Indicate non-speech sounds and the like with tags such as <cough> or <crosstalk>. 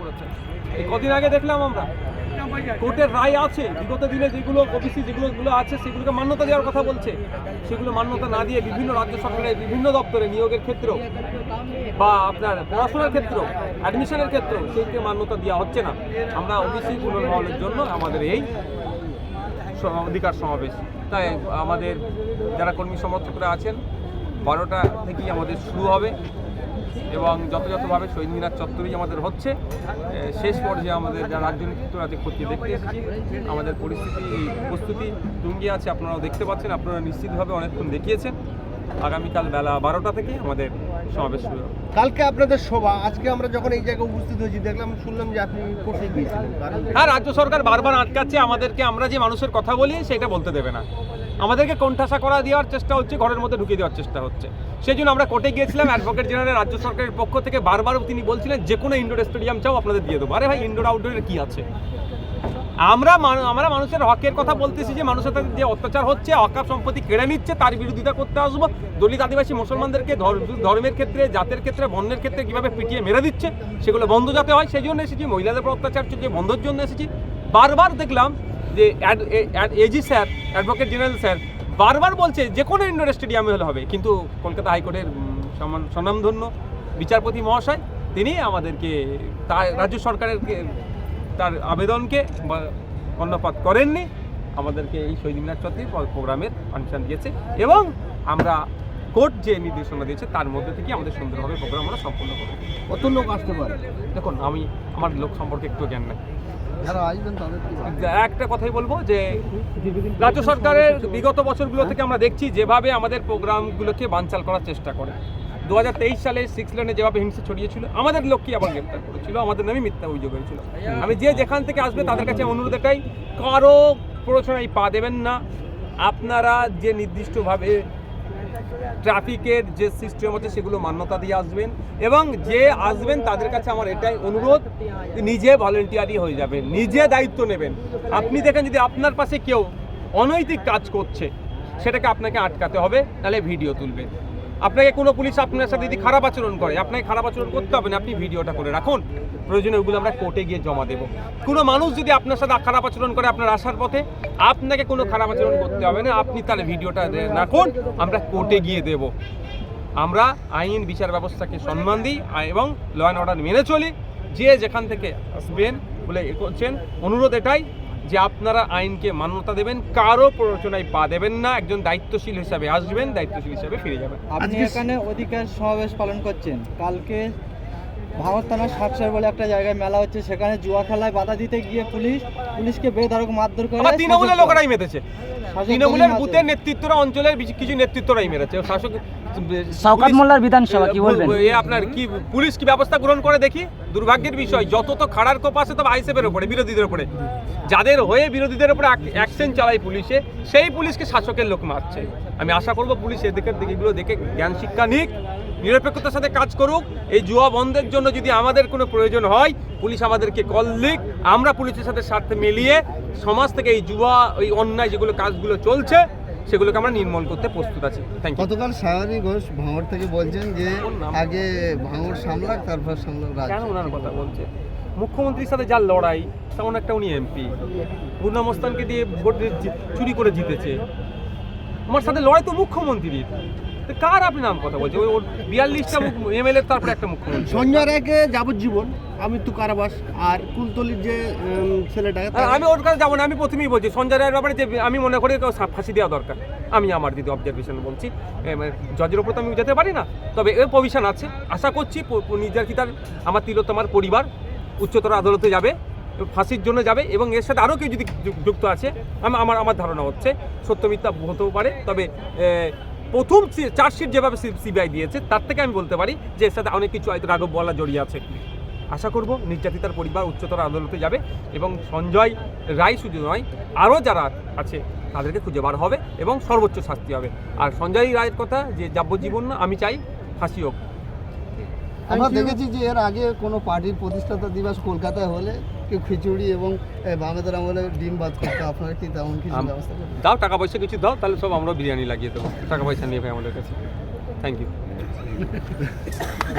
করেছে কদিন আগে দেখলাম আমরা, কোর্টের রায় আছে, বিগত দিনে যেগুলো ওবিসি যেগুলো গুলো আছে, সেগুলোকে মান্যতা দেওয়ার কথা বলছে। সেগুলো মান্যতা না দিয়ে বিভিন্ন রাজ্য সরকারের বিভিন্ন দপ্তরে নিয়োগের ক্ষেত্রেও বা আপনার পড়াশোনার ক্ষেত্রেও অ্যাডমিশনের ক্ষেত্রেও সেইকে মান্যতা দেওয়া হচ্ছে না। আমরা ওবিসি পুনর্বহলের জন্য আমাদের এই অধিকার সমাবেশ। তাই আমাদের যারা কর্মী সমর্থকরা আছেন, বারোটা থেকেই আমাদের শুরু হবে। এবং যথাযথভাবে শহীদ মিনার চত্বরেই আমাদের হচ্ছে শেষ পর্যায়ে আমাদের যারা রাজনীতিরা খতিয়ে দেখতে এসেছি আমাদের পরিস্থিতি প্রস্তুতি তুঙ্গি আছে আপনারাও দেখতে পাচ্ছেন আপনারা নিশ্চিতভাবে অনেকক্ষণ দেখিয়েছেন। আগামীকাল বেলা বারোটা থেকে আমাদের সমাবেশ শুরু কালকে আপনাদের সভা আজকে আমরা যখন এই জায়গায় উপস্থিত হয়েছি দেখলাম শুনলাম যে আপনি কোর্টে গিয়েছিলেন। হ্যাঁ রাজ্য সরকার বারবার আটকাচ্ছে আমাদেরকে আমরা যে মানুষের কথা বলি সেটা বলতে দেবে না। আমাদেরকে কোণঠাসা করা দেওয়ার চেষ্টা হচ্ছে, ঘরের মধ্যে ঢুকিয়ে দেওয়ার চেষ্টা হচ্ছে। সেই জন্য আমরা কোর্টে গিয়েছিলাম অ্যাডভোকেট জেনারেল রাজ্য সরকারের পক্ষ থেকে বারবার তিনি বলছিলেন, যে কোনো ইনডোর স্টেডিয়াম চাও, আপনাদের দিয়ে দেবো। আরে ভাই ইনডোর আউটডোরের কি আছে? আমরা আমরা মানুষের হকের কথা বলতেছি যে, মানুষের সাথে যে অত্যাচার হচ্ছে, অকাপ সম্পত্তি কেড়ে নিচ্ছে, তার বিরোধিতা করতে আসব। দলিত আদিবাসী মুসলমানদেরকে ধর- ধর্মের ক্ষেত্রে, জাতের ক্ষেত্রে বর্ণের ক্ষেত্রে কীভাবে পিটিয়ে মেরে দিচ্ছে, সেগুলো বন্ধ যাতে হয়, সেই জন্য এসেছি। মহিলাদের উপর অত্যাচার যে বন্ধের জন্য এসেছি। বারবার দেখলাম যে A G sir advocate general sir বারবার বলছে যে কোনো ইন্ডোর স্টেডিয়ামে হলে হবে। কিন্তু কলকাতা হাইকোর্টের সম্মান স্বনামধন্য বিচারপতি মহাশয় তিনি আমাদেরকে তা রাজ্য সরকারের তার আবেদনকে বা কর্ণপাত করেননি। আমাদেরকে এই শহীদ মিনার চত্বরে প্রোগ্রামের পারমিশন দিয়েছে এবং আমরা কোর্ট যে নির্দেশনা দিয়েছে তার মধ্যে থেকে আমাদের সুন্দরভাবে প্রোগ্রাম আমরা সম্পূর্ণ করব। কত লোক আসতে পারে? দেখুন আমি আমার লোক সম্পর্কে একটু জ্ঞান নেই। একটা কথাই বলব যে, রাজ্য সরকারের বিগত বছরগুলো থেকে আমরা দেখছি যেভাবে আমাদের প্রোগ্রামগুলোকে বানচাল করার চেষ্টা করে। দু হাজার তেইশ সালে সিক্স লেনে যেভাবে হিংসা ছড়িয়েছিল, আমাদের লোককে আবার গ্রেপ্তার করেছিল, আমাদের নামে মিথ্যা অভিযোগ হয়েছিল। আমি যে যেখান থেকে আসবে তাদের কাছে অনুরোধ এটাই, কারও প্ররোচনায় পা দেবেন না। আপনারা যে নির্দিষ্টভাবে ট্রাফিকের যে সিস্টেম আছে সেগুলো মান্যতা দিয়ে আসবেন এবং যে আসবেন তাদের কাছে আমার এটাই অনুরোধ, নিজে ভলেন্টিয়ারই হয়ে যাবেন, নিজে দায়িত্ব নেবেন। আপনি দেখেন যদি আপনার পাশে কেউ অনৈতিক কাজ করছে, সেটাকে আপনাকে আটকাতে হবে, তাহলে ভিডিও তুলবেন। আপনাকে কোনো পুলিশ আপনার সাথে যদি খারাপ আচরণ করে, আপনাকে খারাপ আচরণ করতে হবে না, আপনি ভিডিওটা করে রাখুন। প্রয়োজনে ওগুলো আমরা কোর্টে গিয়ে জমা দেবো। কোনো মানুষ যদি আপনার সাথে খারাপ আচরণ করে, আপনার আসার পথে, আপনাকে কোনো খারাপ আচরণ করতে হবে না, আপনি তাহলে ভিডিওটা রাখুন, আমরা কোর্টে গিয়ে দেব। আমরা আইন, বিচার ব্যবস্থাকে সম্মান দিই এবং ল অ্যান্ড অর্ডার মেনে চলি। যে যেখান থেকে আসবেন বলে এ করছেন, অনুরোধ এটাই যে আপনারা আইনকে মান্যতা দেবেন কারও প্ররোচনায় পা দেবেন না একজন দায়িত্বশীল হিসাবে আসবেন দায়িত্বশীল হিসাবে ফিরে যাবেন। আপনি এখানে অধিকার সমাবেশ পালন করছেন। কালকে ভাঙর থানার সাকসার বলে একটা জায়গায় মেলা হচ্ছে সেখানে জুয়া খেলায় বাধা দিতে গিয়ে পুলিশ পুলিশকে বেধড়ক মারধর করে তৃণমূলের লোকেরাই মেতেছে। তৃণমূলের বুথের নেতৃত্বরা অঞ্চলের কিছু নেতৃত্বরাই মেরেছে। শাসক শওকত মোল্লার বিধানসভা কি বলবেন? এ আপনার কি পুলিশ কি ব্যবস্থা গ্রহণ করে দেখি? দুর্ভাগ্যের বিষয় যত তো খাড়ার কোপ আছে তবে আইসেফের উপরে বিরোধীদের উপরে। যাদের হয়ে বিরোধীদের উপরে অ্যাকশন চালায় পুলিশে সেই পুলিশকে শাসকের লোক মারছে। আমি আশা করব পুলিশ এদিকের দিকে এগুলো দেখে জ্ঞান শিক্ষা নিক। নিরপেক্ষতার সাথে কাজ করুক এই জুয়া বন্ধের জন্য যদি আমাদের কোনো প্রয়োজন হয় পুলিশ আমাদেরকে কল লিক আমরা পুলিশের সাথে স্বার্থে মিলিয়ে সমাজ থেকে এই জুয়া ওই অন্যায় যেগুলো কাজগুলো চলছে সেগুলোকে আমরা নির্মূল করতে প্রস্তুত আছি। গতকাল সায়নী ঘোষ ভাঙড় থেকে বলছেন যে আগে ভাঙড় সামলাক তারপর সামলাক কেন ওনার কথা বলছে? মুখ্যমন্ত্রীর সাথে যার লড়াই তেমন একটা উনি এমপি গুন্ডা মোস্তানকে দিয়ে ভোট চুরি করে জিতেছে। আমার সাথে লড়াই তো মুখ্যমন্ত্রীর। কার আপনি নাম কথা বলছেন? ওর বিয়াল্লিশটা এমএলএ তারপরে একটা মুখ্যমন্ত্রী। সঞ্জয় রায়কে যাবজ্জীবন আমৃত্যু কারাবাস আর কুলতলির যে আর আমি ওর কাছে যাব না আমি প্রথমেই বলছি সঞ্জয় রায়ের ব্যাপারে যে আমি মনে করি ফাঁসি দেওয়া দরকার। আমি আমার দিদি অবজারভেশন বলছি। জজের ওপর তো আমি যেতে পারি না। তবে এর প্রভিশন আছে। আশা করছি নির্যাতিতার আমার তিলোত্তমার পরিবার উচ্চতর আদালতে যাবে ফাঁসির জন্য যাবে এবং এর সাথে আরও কেউ যদি যুক্ত আছে আমি আমার আমার ধারণা হচ্ছে সত্য মিথ্যা হতেও পারে। তবে প্রথম চার্জশিট যেভাবে সিবিআই দিয়েছে, তার থেকে আমি বলতে পারি যে এর সাথে অনেক কিছু হয়তো রাঘব বলা জড়িয়ে আছে। আশা করব নির্যাতিতার পরিবার উচ্চতর আদালতে যাবে এবং সঞ্জয় রায় শুধু নয় আরও যারা আছে তাদেরকে খুঁজে বার হবে এবং সর্বোচ্চ শাস্তি হবে। আর সঞ্জয় রায়ের কথা যে যাবজ্জীবন না, আমি চাই ফাঁসি হোক। আমরা দেখেছি যে এর আগে কোনো পার্টির প্রতিষ্ঠাতা দিবস কলকাতায় হলে কেউ খিচুড়ি এবং বামেদের আমলে ডিম ভাত করতো <coughs> আপনারা কি তেমন কিছু ব্যবস্থা দাও টাকা পয়সা কিছু দাও তাহলে সব আমরা বিরিয়ানি লাগিয়ে দেবো। টাকা পয়সা নিয়ে ভাই আমাদের কাছে। Thank you <laughs>